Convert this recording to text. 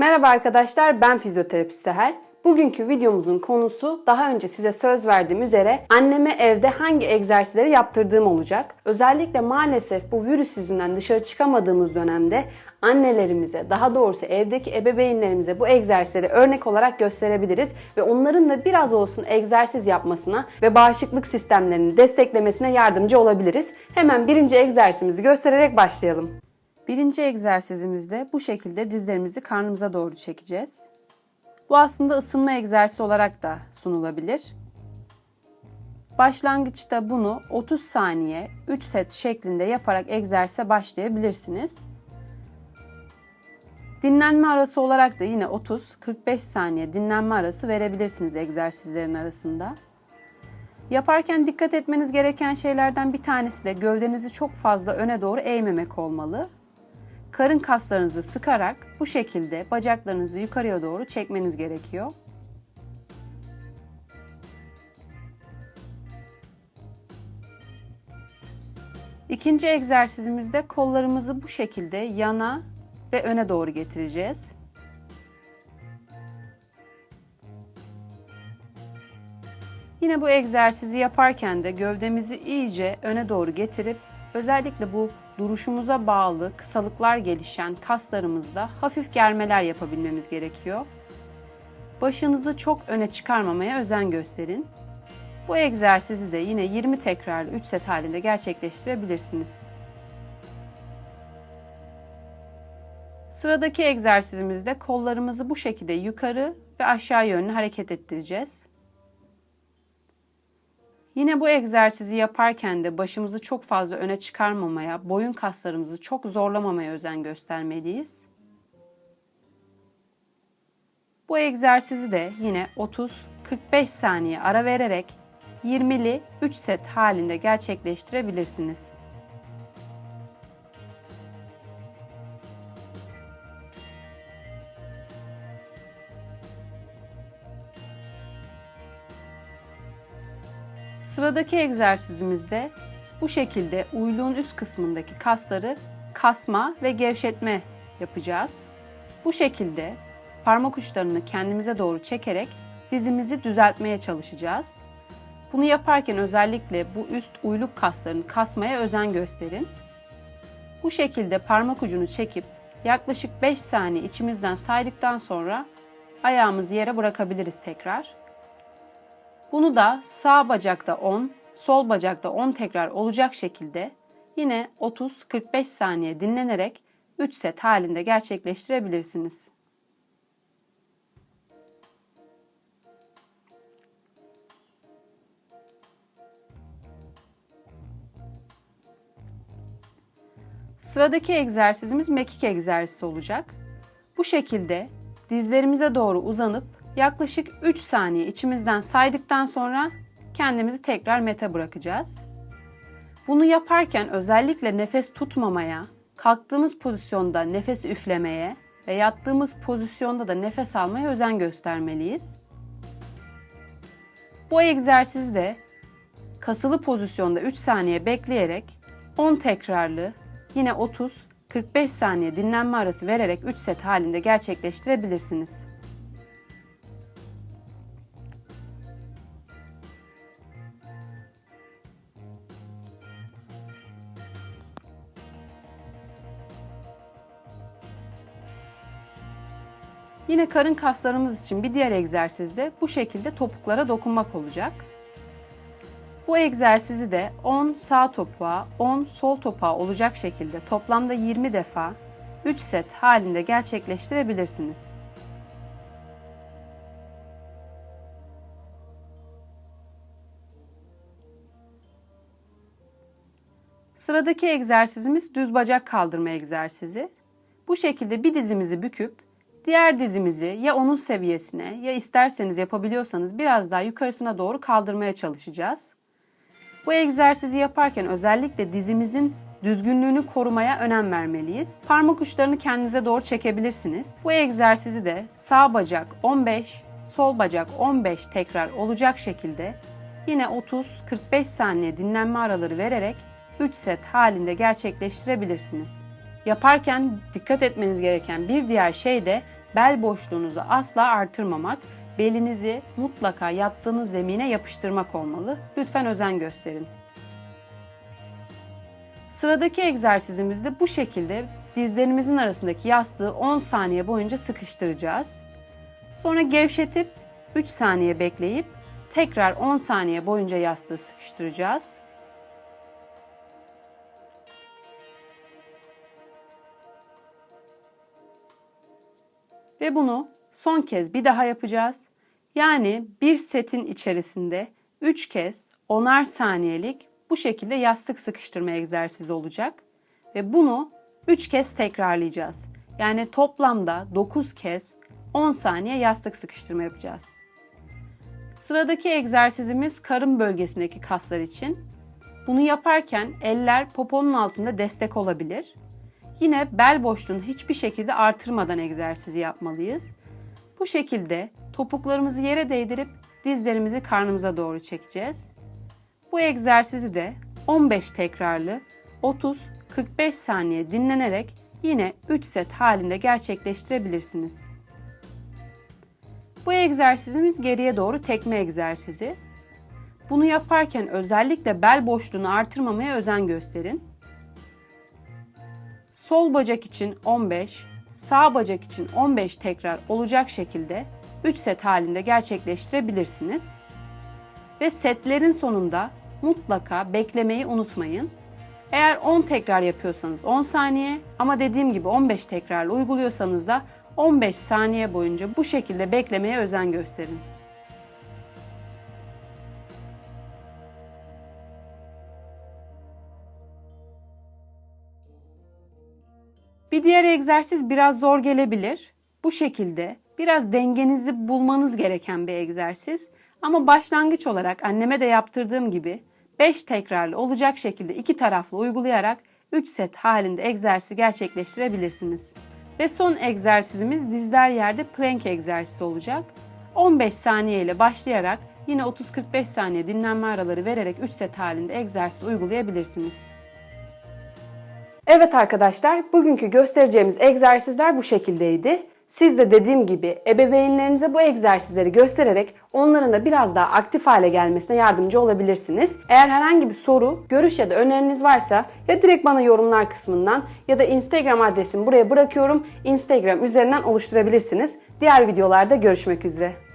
Merhaba arkadaşlar, ben fizyoterapist Seher. Bugünkü videomuzun konusu daha önce size söz verdiğim üzere anneme evde hangi egzersizleri yaptırdığım olacak. Özellikle maalesef bu virüs yüzünden dışarı çıkamadığımız dönemde annelerimize, daha doğrusu evdeki ebeveynlerimize bu egzersizleri örnek olarak gösterebiliriz ve onların da biraz olsun egzersiz yapmasına ve bağışıklık sistemlerini desteklemesine yardımcı olabiliriz. Hemen birinci egzersizimizi göstererek başlayalım. Birinci egzersizimizde bu şekilde dizlerimizi karnımıza doğru çekeceğiz. Bu aslında ısınma egzersizi olarak da sunulabilir. Başlangıçta bunu 30 saniye 3 set şeklinde yaparak egzersize başlayabilirsiniz. Dinlenme arası olarak da yine 30-45 saniye dinlenme arası verebilirsiniz egzersizlerin arasında. Yaparken dikkat etmeniz gereken şeylerden bir tanesi de gövdenizi çok fazla öne doğru eğmemek olmalı karın kaslarınızı sıkarak bu şekilde bacaklarınızı yukarıya doğru çekmeniz gerekiyor. İkinci egzersizimizde kollarımızı bu şekilde yana ve öne doğru getireceğiz. Yine bu egzersizi yaparken de gövdemizi iyice öne doğru getirip özellikle bu duruşumuza bağlı kısalıklar gelişen kaslarımızda hafif germeler yapabilmemiz gerekiyor. Başınızı çok öne çıkarmamaya özen gösterin. Bu egzersizi de yine 20 tekrarlı 3 set halinde gerçekleştirebilirsiniz. Sıradaki egzersizimizde kollarımızı bu şekilde yukarı ve aşağı yönlü hareket ettireceğiz. Yine bu egzersizi yaparken de başımızı çok fazla öne çıkarmamaya, boyun kaslarımızı çok zorlamamaya özen göstermeliyiz. Bu egzersizi de yine 30-45 saniye ara vererek 20'li 3 set halinde gerçekleştirebilirsiniz. Sıradaki egzersizimizde bu şekilde uyluğun üst kısmındaki kasları kasma ve gevşetme yapacağız. Bu şekilde parmak uçlarını kendimize doğru çekerek dizimizi düzeltmeye çalışacağız. Bunu yaparken özellikle bu üst uyluk kaslarını kasmaya özen gösterin. Bu şekilde parmak ucunu çekip yaklaşık 5 saniye içimizden saydıktan sonra ayağımızı yere bırakabiliriz tekrar. Bunu da sağ bacakta 10, sol bacakta 10 tekrar olacak şekilde yine 30-45 saniye dinlenerek 3 set halinde gerçekleştirebilirsiniz. Sıradaki egzersizimiz mekik egzersizi olacak. Bu şekilde dizlerimize doğru uzanıp yaklaşık 3 saniye içimizden saydıktan sonra kendimizi tekrar mete bırakacağız. Bunu yaparken özellikle nefes tutmamaya, kalktığımız pozisyonda nefes üflemeye ve yattığımız pozisyonda da nefes almaya özen göstermeliyiz. Bu egzersizde kasılı pozisyonda 3 saniye bekleyerek 10 tekrarlı yine 30-45 saniye dinlenme arası vererek 3 set halinde gerçekleştirebilirsiniz. Yine karın kaslarımız için bir diğer egzersiz de bu şekilde topuklara dokunmak olacak. Bu egzersizi de 10 sağ topuğa, 10 sol topuğa olacak şekilde toplamda 20 defa 3 set halinde gerçekleştirebilirsiniz. Sıradaki egzersizimiz düz bacak kaldırma egzersizi. Bu şekilde bir dizimizi büküp diğer dizimizi ya onun seviyesine ya isterseniz yapabiliyorsanız biraz daha yukarısına doğru kaldırmaya çalışacağız. Bu egzersizi yaparken özellikle dizimizin düzgünlüğünü korumaya önem vermeliyiz. Parmak uçlarını kendinize doğru çekebilirsiniz. Bu egzersizi de sağ bacak 15, sol bacak 15 tekrar olacak şekilde yine 30-45 saniye dinlenme araları vererek 3 set halinde gerçekleştirebilirsiniz. Yaparken dikkat etmeniz gereken bir diğer şey de bel boşluğunuzu asla artırmamak, belinizi mutlaka yattığınız zemine yapıştırmak olmalı. Lütfen özen gösterin. Sıradaki egzersizimizde bu şekilde dizlerimizin arasındaki yastığı 10 saniye boyunca sıkıştıracağız. Sonra gevşetip 3 saniye bekleyip tekrar 10 saniye boyunca yastığı sıkıştıracağız. Ve bunu son kez bir daha yapacağız. Yani bir setin içerisinde 3 kez 10'ar saniyelik bu şekilde yastık sıkıştırma egzersizi olacak. Ve bunu 3 kez tekrarlayacağız. Yani toplamda 9 kez 10 saniye yastık sıkıştırma yapacağız. Sıradaki egzersizimiz karın bölgesindeki kaslar için. Bunu yaparken eller poponun altında destek olabilir. Yine bel boşluğunu hiçbir şekilde artırmadan egzersizi yapmalıyız. Bu şekilde topuklarımızı yere değdirip dizlerimizi karnımıza doğru çekeceğiz. Bu egzersizi de 15 tekrarlı 30-45 saniye dinlenerek yine 3 set halinde gerçekleştirebilirsiniz. Bu egzersizimiz geriye doğru tekme egzersizi. Bunu yaparken özellikle bel boşluğunu artırmamaya özen gösterin. Sol bacak için 15, sağ bacak için 15 tekrar olacak şekilde 3 set halinde gerçekleştirebilirsiniz. Ve setlerin sonunda mutlaka beklemeyi unutmayın. Eğer 10 tekrar yapıyorsanız 10 saniye ama dediğim gibi 15 tekrarla uyguluyorsanız da 15 saniye boyunca bu şekilde beklemeye özen gösterin. Bir diğer egzersiz biraz zor gelebilir. Bu şekilde biraz dengenizi bulmanız gereken bir egzersiz. Ama başlangıç olarak anneme de yaptırdığım gibi 5 tekrarlı olacak şekilde iki taraflı uygulayarak 3 set halinde egzersizi gerçekleştirebilirsiniz. Ve son egzersizimiz dizler yerde plank egzersizi olacak. 15 saniye ile başlayarak yine 30-45 saniye dinlenme araları vererek 3 set halinde egzersiz uygulayabilirsiniz. Evet arkadaşlar, bugünkü göstereceğimiz egzersizler bu şekildeydi. Siz de dediğim gibi ebeveynlerinize bu egzersizleri göstererek onların da biraz daha aktif hale gelmesine yardımcı olabilirsiniz. Eğer herhangi bir soru, görüş ya da öneriniz varsa ya direkt bana yorumlar kısmından ya da Instagram adresimi buraya bırakıyorum. Instagram üzerinden oluşturabilirsiniz. Diğer videolarda görüşmek üzere.